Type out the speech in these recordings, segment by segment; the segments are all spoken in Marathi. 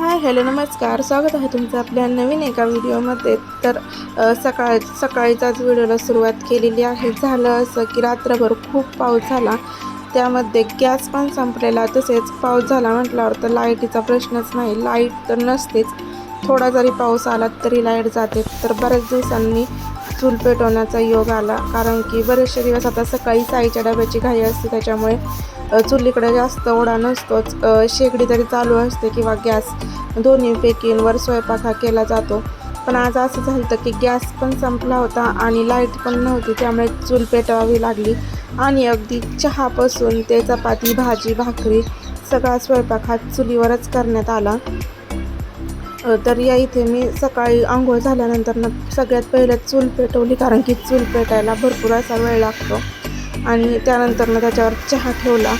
हाय हॅलो नमस्कार. स्वागत आहे तुमचं आपल्या नवीन एका व्हिडिओमध्ये. तर सकाळ सकाळीचाच व्हिडिओला सुरुवात केलेली आहे. झालं असं की रात्रभर खूप पाऊस झाला. त्यामध्ये गॅस पण संपलेला. तसेच पाऊस झाला म्हटल्यावर तर लाईटीचा प्रश्नच नाही. लाइट तर नसतेच. थोडा जरी पाऊस आला तरी लाइट जाते. तर बऱ्याच दिवसांनी चूल पेटवण्याचा योग आला. कारण की बरेचसे दिवस आता सकाळी साईच्या डब्याची घाई असते. त्याच्यामुळे चुलीकडे जास्त ओढा नसतोच. शेगडी तरी चालू असते किंवा गॅस दोन्हीपैकींवर स्वयंपाक हा केला जातो. पण आज असं झालं होतं की गॅस पण संपला होता आणि लाइट पण नव्हती त्यामुळे चूल पेटवावी लागली. आणि अगदी चहापासून ते चपाती भाजी भाकरी सगळा स्वयंपाक हा चुलीवरच करण्यात आला. तर या इथे मी सकाळी आंघोळ झाल्यानंतर ना सगळ्यात पहिलं चूल पेटवली कारण की चूल पेटायला भरपूर असा वेळ लागतो. आणि त्यानंतर ना त्याच्यावर चहा ठेवला.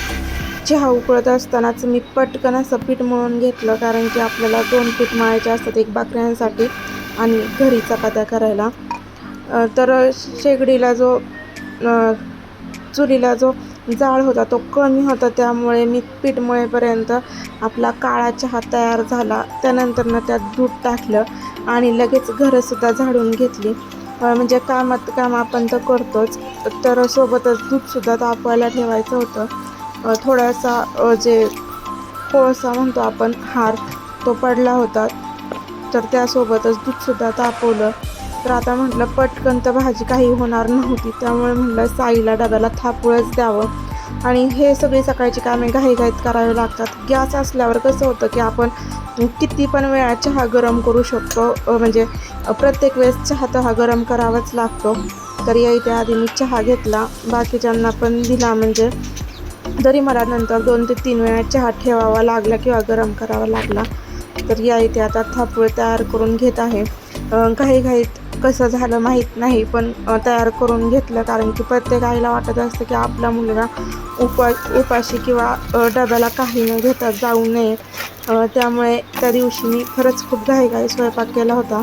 चहा उकळत असतानाच मी पटकन असं पीठ मळून घेतलं कारण की आपल्याला दोन पीठ मळायचे असतात एक बाकऱ्यांसाठी आणि घरी चपात्या करायला. तर शेगडीला जो चुलीला जो जाळ होता तो कमी होता त्यामुळे मी पीठ मळेपर्यंत आपला काळा चहा तयार झाला. त्यानंतर ना त्यात दूध टाकलं आणि लगेच घरंसुद्धा झाडून घेतली. म्हणजे कामात काम आपण तर करतोच. तर सोबतच दूधसुद्धा तापवायला ठेवायचं होतं. थोडासा जे कोळसा म्हणतो आपण हार तो पडला होता. तर त्यासोबतच दूधसुद्धा तापवलं. तर आता म्हटलं पटकन तर भाजी काही होणार नव्हती. त्यामुळे म्हटलं साईला डब्याला थापूळच द्यावं. आणि हे सगळी सकाळची कामे घाईघाईत करावे लागतात. गॅस असल्यावर कसं होतं की आपण किती पण वेळा चहा गरम करू शकतो. म्हणजे प्रत्येक वेळेस चहा तर हा गरम करावाच लागतो. तर या इथे आधी मी चहा घेतला. बाकीच्यांना पण दिला. म्हणजे जरी मला नंतर दोन ते तीन वेळा चहा ठेवावा लागला किंवा गरम करावा लागला तर या इथे आता थापूळ तयार करून घेत आहे. अ, घाईघाईत कसं झालं माहीत नाही पण तयार करून घेतलं. कारण की प्रत्येक आईला वाटत असतं की आपला मुलगा उपा उपाशी किंवा डब्याला काही न घेता जाऊ नये. त्यामुळे त्या दिवशी मी खरंच खूप घाईघाई स्वयंपाक केला होता.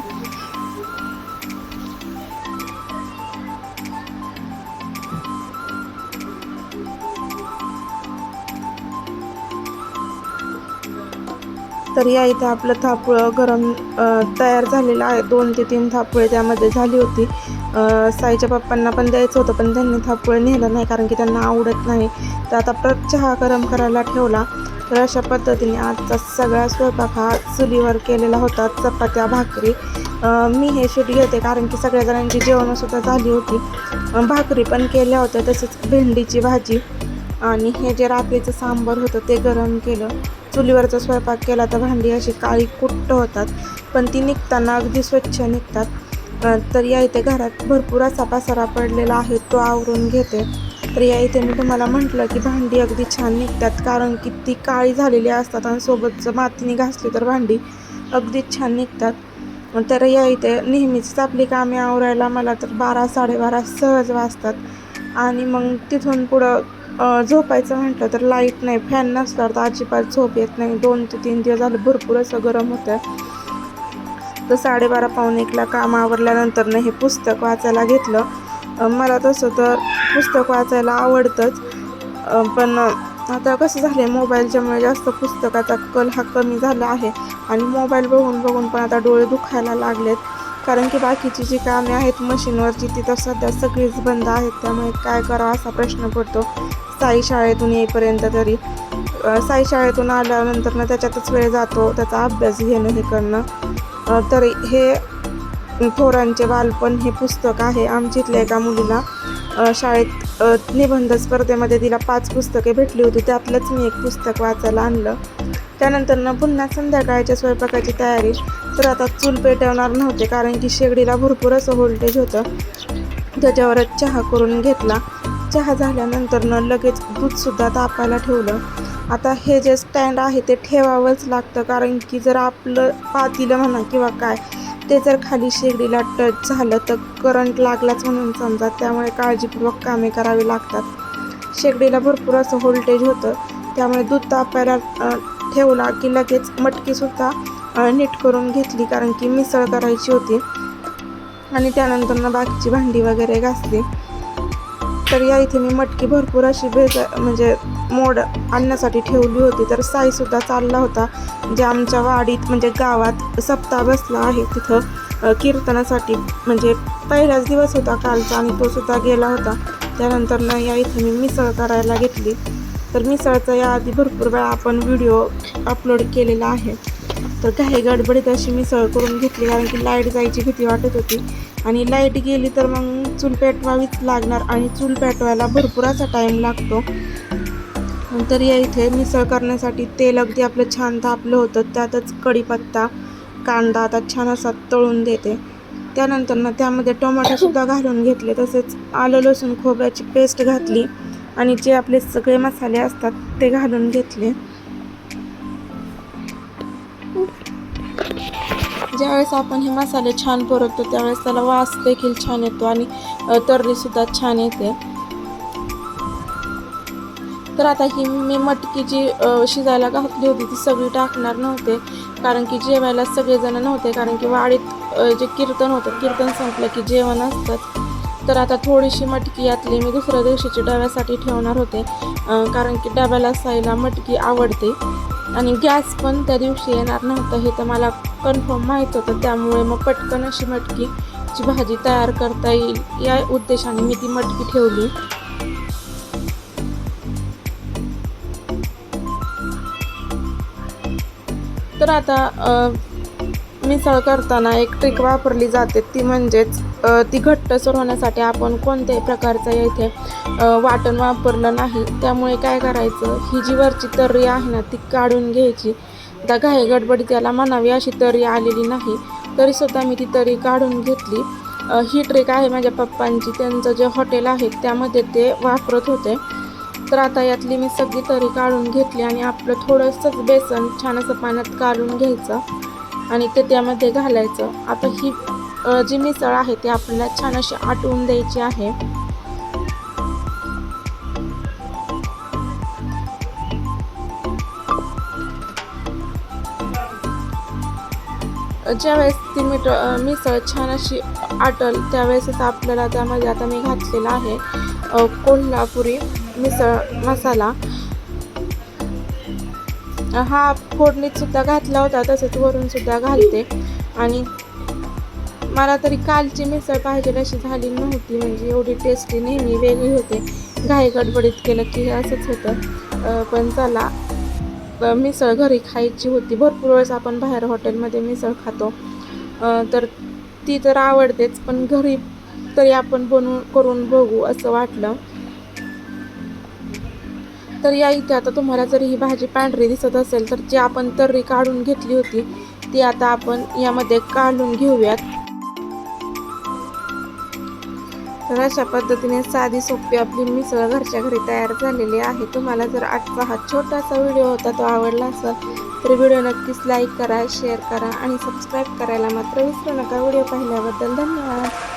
तर या इथे आपलं थापुळं गरम तयार झालेलं आहे. दोन ते तीन थापुळे त्यामध्ये झाली होती. साईच्या पप्पांना पण द्यायचं होतं पण त्यांनी थापुळं नेलं नाही कारण की त्यांना आवडत नाही. तर आता परत चहा गरम करायला ठेवला. तर अशा पद्धतीने आजचा सगळा स्वयंपाक हा चुलीवर केलेला होता. चपात्या भाकरी. मी हे शूट घेते कारण की सगळ्या जणांची जेवणंसुद्धा झाली होती. भाकरी पण केल्या होत्या तसेच भेंडीची भाजी आणि हे जे रात्रीचं सांबर होतं ते गरम केलं. चुलीवरचा स्वयंपाक केला तर भांडी अशी काळी कुट्ट होतात. पण ती निघताना अगदी स्वच्छ निघतात. तर या इथे घरात भरपूर असा पसारा पडलेला आहे तो आवरून घेते. तर या इथे मी तुम्हाला म्हटलं की भांडी अगदी छान निघतात कारण की ती काळी झालेली असतात आणि सोबतचं मातीने घासली तर भांडी अगदी छान निघतात. तर या इथे नेहमीच आपली कामे आवरायला मला तर बारा साडेबारा सहज वाजतात. आणि मग तिथून पुढं झोपायचं म्हटलं तर लाइट नाही फॅन नसल्यावर तर अजिबात झोप येत नाही. दोन ते तीन दिवस झालं भरपूर असं गरम होतं तर साडेबारा पावणे एकला काम आवरल्यानंतर हे पुस्तक वाचायला घेतलं. मला तसं तर पुस्तक वाचायला आवडतंच. पण आता कसं झालं आहे मोबाईलच्यामुळे जास्त पुस्तकाचा कल हा कमी झाला आहे. आणि मोबाईल बघून बघून पण आता डोळे दुखायला लागलेत. कारण की बाकीची जी कामे आहेत मशीनवरची ती तर सध्या सगळीच बंद आहेत. त्यामुळे काय करावं असा प्रश्न पडतो. साई शाळेतून येईपर्यंत तरी साई शाळेतून आल्यानंतर ना त्याच्यातच वेळ जातो त्याचा अभ्यास घेणं हे करणं. तरी तर हे थोरांचे बालपण हे पुस्तक आहे. आमच्या इथल्या एका मुलीला शाळेत निबंध स्पर्धेमध्ये तिला पाच पुस्तके भेटली होती. त्यातलंच मी एक पुस्तक वाचायला आणलं. त्यानंतर ना पुन्हा संध्याकाळच्या स्वयंपाकाची तयारी. तर आता चूल पेटवणार नव्हते कारण की शेगडीला भरपूर असं व्होल्टेज होतं. त्याच्यावरच चहा करून घेतला. चहा झाल्यानंतर न लगेच दूधसुद्धा तापायला ठेवलं. आता हे जे स्टँड आहे ते ठेवावंच लागतं कारण की जर आपलं पातीलं म्हणा किंवा काय ते जर खाली शेगडीला टच झालं तर करंट लागलाच म्हणून समजा. त्यामुळे काळजीपूर्वक कामे करावी लागतात. शेगडीला भरपूर असं व्होल्टेज होतं. त्यामुळे दूध तापायला ठेवला की लगेच मटकीसुद्धा नीट करून घेतली कारण की मिसळ करायची होती. आणि त्यानंतरनं बाकीची भांडी वगैरे घासली. तर या इथे मी मटकी भरपूर अशी भेज म्हणजे मोड आणण्यासाठी ठेवली होती. तर साईसुद्धा चालला होता जे आमच्या वाडीत म्हणजे गावात सप्ताह बसला आहे तिथं. कीर्तनासाठी म्हणजे पहिलाच दिवस होता कालचा आणि तो सुद्धा गेला होता. त्यानंतर ना या इथे मी मिसळ करायला घेतली. तर मिसळचा याआधी भरपूर वेळा आपण व्हिडिओ अपलोड केलेला आहे. तर काही गडबडीत अशी मिसळ करून घेतली कारण की लाइट जायची भीती वाटत होती. आणि लाइट गेली तर मग चूल पेटवावीच लागणार आणि चूल पेटवायला भरपूर असा टाईम लागतो. नंतर या इथे मिसळ करण्यासाठी तेल अगदी आपलं छान तापलं होतं त्यातच कढीपत्ता कांदा आता छान असा तळून देते. त्यानंतर ना त्यामध्ये टोमॅटोसुद्धा घालून घेतले तसेच आलं लसूण खोबऱ्याची पेस्ट घातली आणि जे आपले सगळे मसाले असतात ते घालून घेतले. ज्यावेळेस आपण हे मसाले छान परततो त्यावेळेस त्याला वास देखील छान येतो आणि अ, तर्रीसुद्धा छान येते. तर आता ही मी मटकी जी शिजायला घातली होती ती सगळी टाकणार नव्हते. कारण की जेवायला सगळेजण नव्हते कारण की वाडीत जे कीर्तन होतं कीर्तन संपलं की जेवण असतं तर आता थोडीशी मटकी यातली मी दुसऱ्या दिवशीची डब्यासाठी ठेवणार होते कारण की डब्याला असायला मटकी आवडते. आणि गॅस पण त्या दिवशी येणार नव्हतं हे तर मला कन्फर्म माहीत होतं. त्यामुळे मग पटकन अशी मटकीची भाजी तयार करता येईल या उद्देशाने मी ती मटकी ठेवली. तर आता मिसळ करताना एक ट्रिक वापरली जाते. ती म्हणजेच ती घट्टसर होण्यासाठी आपण कोणत्याही प्रकारचं इथे वाटण वापरलं नाही. त्यामुळे काय करायचं? ही जी वरची तर्री आहे ना ती काढून घ्यायची. आता घाई गडबडी त्याला म्हणावी अशी तर्री आलेली नाही तरीसुद्धा मी ती तरी काढून घेतली. ही ट्रिक आहे माझ्या पप्पांची. त्यांचं जे हॉटेल आहे त्यामध्ये ते वापरत होते. तर आता यातली मी सगळी तरी काढून घेतली आणि आपलं थोडंसंच बेसन छान असं पाण्यात काढून घ्यायचं. आणि ते त्यामध्ये घालायचं. आता ही जी मिसळ आहे ती आपल्याला छान अशी आटवून द्यायची आहे. ज्यावेळेस ती मीठ मिसळ छान अशी आटल त्यावेळेसच आपल्याला त्यामध्ये आता मी घातलेला आहे कोल्हापुरी मिसळ मसाला. हा फोडणीत सुद्धा घातला होता तसंच वरून सुद्धा घालते. आणि मला तरी कालची मिसळ पाहिजे अशी झाली नव्हती म्हणजे एवढी टेस्टी नेहमी वेगळी होते. घाई गडबडीत केलं की असंच होतं. पण चला मिसळ घरी खायची होती. भरपूर वेळेस आपण बाहेर हॉटेलमध्ये मिसळ खातो. तर ती तर आवडतेच पण घरी तरी आपण बनवून करून बघू असं वाटलं. तर या इथे आता तुम्हाला जर ही भाजी पांढरी दिसत असेल तर जी आपण तर्री काढून घेतली होती ती आता आपण यामध्ये काढून घेऊयात. तर अशा पद्धतीने साधी सोपी आपली मिसळ घरच्या घरी तयार झालेली आहे. तुम्हाला जर आजचा हा छोटासा व्हिडिओ होता तो आवडला असेल तर व्हिडिओ नक्कीच लाईक करा शेअर करा आणि सबस्क्राईब करायला मात्र विसरू नका. व्हिडिओ पाहिल्याबद्दल धन्यवाद.